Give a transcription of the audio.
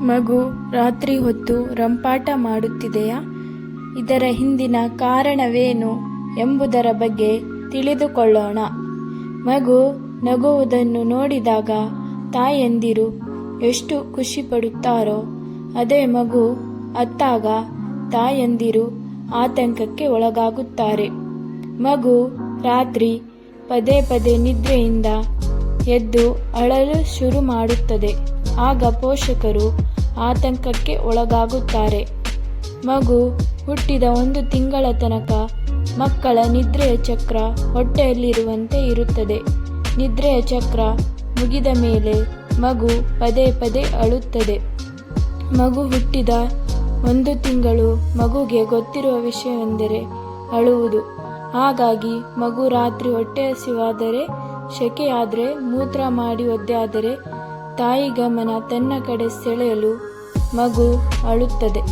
ಮಗು ರಾತ್ರಿ ಹೊತ್ತು ರಂಪಾಟ ಮಾಡುತ್ತಿದೆಯಾ? ಇದರ ಹಿಂದಿನ ಕಾರಣವೇನು ಎಂಬುದರ ಬಗ್ಗೆ ತಿಳಿದುಕೊಳ್ಳೋಣ. ಮಗು ನಗುವುದನ್ನು ನೋಡಿದಾಗ ತಾಯಂದಿರು ಎಷ್ಟು ಖುಷಿ ಪಡುತ್ತಾರೋ? ಅದೇ ಮಗು ಅತ್ತಾಗ ತಾಯಂದಿರು ಆತಂಕಕ್ಕೆ ಒಳಗಾಗುತ್ತಾರೆ. ಮಗು ರಾತ್ರಿ ಪದೇ ಪದೇ ನಿದ್ರೆಯಿಂದ ಎದ್ದು ಅಳಲು ಶುರು ಮಾಡುತ್ತದೆ. ಆಗ ಪೋಷಕರು ಆತಂಕಕ್ಕೆ ಒಳಗಾಗುತ್ತಾರೆ. ಮಗು ಹುಟ್ಟಿದ ಒಂದು ತಿಂಗಳ ತನಕ ಮಕ್ಕಳ ನಿದ್ರೆಯ ಚಕ್ರ ಹೊಟ್ಟೆಯಲ್ಲಿರುವಂತೆ ಇರುತ್ತದೆ. ನಿದ್ರೆಯ ಚಕ್ರ ಮುಗಿದ ಮೇಲೆ ಮಗು ಪದೇ ಪದೇ ಅಳುತ್ತದೆ. ಮಗು ಹುಟ್ಟಿದ ಒಂದು ತಿಂಗಳು ಮಗುಗೆ ಗೊತ್ತಿರುವ ವಿಷಯವೆಂದರೆ ಅಳುವುದು. ಹಾಗಾಗಿ ಮಗು ರಾತ್ರಿ ಹೊಟ್ಟೆ ಹಸಿವಾದರೆ ಶೆಕೆಯಾದರೆ, ಮೂತ್ರ ಮಾಡಿ ಒದ್ದೆ ಆದರೆ ತಾಯಿ ಗಮನ ತನ್ನ ಕಡೆ ಸೆಳೆಯಲು ಮಗು ಅಳುತ್ತದೆ.